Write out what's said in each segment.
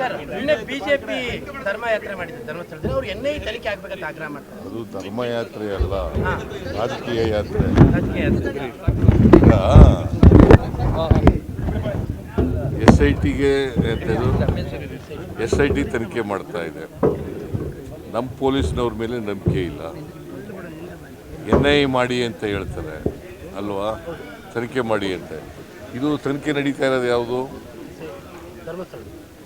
Sir ನಿನ್ನೆ BJP ಧರ್ಮಯಾತ್ರೆ ಮಾಡಿದ್ರು ಧರ್ಮಸ್ಥಳದಲ್ಲಿ. ಅವ್ರು ಎನ್ ಐ ತನಿಖೆ ಆಗ್ಬೇಕಂತ ಆಗ್ರಹ ಮಾಡ್ತಾರೆ. ಅದು ಧರ್ಮಯಾತ್ರೆ ಅಲ್ಲ ರಾಜಕೀಯ ಯಾತ್ರೆ. ರಾಜಕೀಯ ಯಾತ್ರೆ. ಎಸ್ ಐ ಟಿಗೆ ಎಸ್ ಐ ಟಿ ತನಿಖೆ ಮಾಡ್ತಾ ಇದೆ. ನಮ್ಮ ಪೊಲೀಸ್ನವ್ರ ಮೇಲೆ ನಂಬಿಕೆ ಇಲ್ಲ. ಎನ್ ಐ ಮಾಡಿ ಅಂತ ಹೇಳ್ತಾರೆ. ಅಲ್ವಾ? ತನಿಖೆ ಮಾಡಿ ಅಂತ. ಇದು ತನಿಖೆ ನಡೀತಾ ಇರೋದು ಯಾವುದು?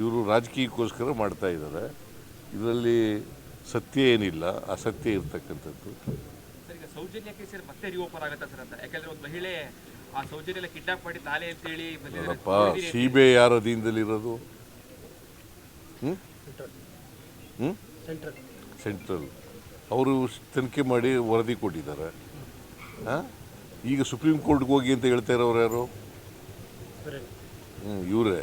ಇವರು ರಾಜಕೀಯಕ್ಕೋಸ್ಕರ ಮಾಡ್ತಾ ಇದ್ದಾರೆ. ಇದರಲ್ಲಿ ಸತ್ಯ ಏನಿಲ್ಲ ಅಸತ್ಯ ಇರ್ತಕ್ಕಂಥದ್ದು. ಸರ್ ಈಗ ಸೌಜನ್ಯ ಕೇಸಲ್ಲಿ ಮತ್ತೆ ರಿಓಪನ್ ಆಗುತ್ತಾ ಸರ್ ಅಂತ. ಯಾಕಂದ್ರೆ ಒಂದು ಮಹಿಳೆ ಆ ಸೌಜನ್ಯ ಎಲ್ಲ ಕಿಡ್ನಾಪ್ ಮಾಡಿ ತಾಲೆ ಅಂತ ಹೇಳಿ ಬಂದಿದ್ದಾರೆ. ನೋಡಪ್ಪ ಸಿ ಬಿ ಐ ಯಾರ ಅಧೀನದಲ್ಲಿರೋದು ಹ್ಞೂ ಹ್ಞೂ ಸೆಂಟ್ರಲ್ ಸೆಂಟ್ರಲ್ ಅವರು ತನಿಖೆ ಮಾಡಿ ವರದಿ ಕೊಟ್ಟಿದ್ದಾರೆ. ಹಾಂ? ಈಗ ಸುಪ್ರೀಂ ಕೋರ್ಟ್ಗೆ ಹೋಗಿ ಅಂತ ಹೇಳ್ತಾ ಇರೋರು ಯಾರು? ಹ್ಞೂ ಇವರೇ.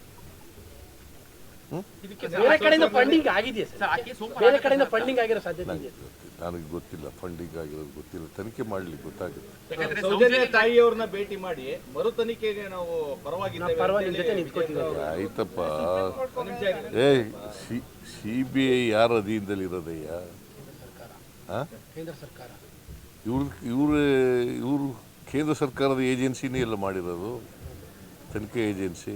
ಬೇರೆ ಕಡೆಯಿಂದ ಫಂಡಿಂಗ್ ಆಗಿದೆಯಾ ಸರ್? ಬೇರೆ ಕಡೆಯಿಂದ ಫಂಡಿಂಗ್ ಆಗಿರೋ ಸಾಧ್ಯತೆ ಇದೆ ನನಗೆ ಗೊತ್ತಿಲ್ಲ ಫಂಡಿಂಗ್ ಆಗಿರೋದು ಗೊತ್ತಿಲ್ಲ ತನಿಖೆ ಮಾಡಲಿ ಗೊತ್ತಾಗುತ್ತೆ. ಯಾಕಂದ್ರೆ ಸೌಜನ್ಯ ತಾಯಿಯವ್ರನ್ನ ಭೇಟಿ ಮಾಡಿ ಮರು ತನಿಖೆಗೆ ನಾವು ಪರವಾಗಿದ್ದೇವೆ ನಾವು ಪರವಾಗಿ ಅಂತ ಜೊತೆ ಹೇಳಿ ನಿಂತ್ಕೊಳ್ತೀವಿ ಆಯ್ತಪ್ಪ. A C C B I ಯಾರ ಅಧೀನದಲ್ಲಿ ಇರೋದಯ್ಯ ಹಾಂ ಕೇಂದ್ರ ಸರ್ಕಾರ. ಇವ್ರ ಇವ್ರ ಇವರು ಕೇಂದ್ರ ಸರ್ಕಾರದ ಏಜೆನ್ಸಿನೇ ಎಲ್ಲ ಮಾಡಿರೋದು? ತನಿಖೆ ಏಜೆನ್ಸಿ?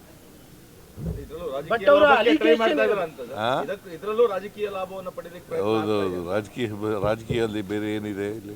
ಬಟ್ ಅವರು ಇದರಲ್ಲೂ ರಾಜಕೀಯ ಲಾಭವನ್ನು ಪಡೆಯಲಿಕ್ಕೆ ಹೌದೌದು ರಾಜಕೀಯ ರಾಜಕೀಯದಲ್ಲಿ ಬೇರೆ ಏನಿದೆ ಇಲ್ಲಿ?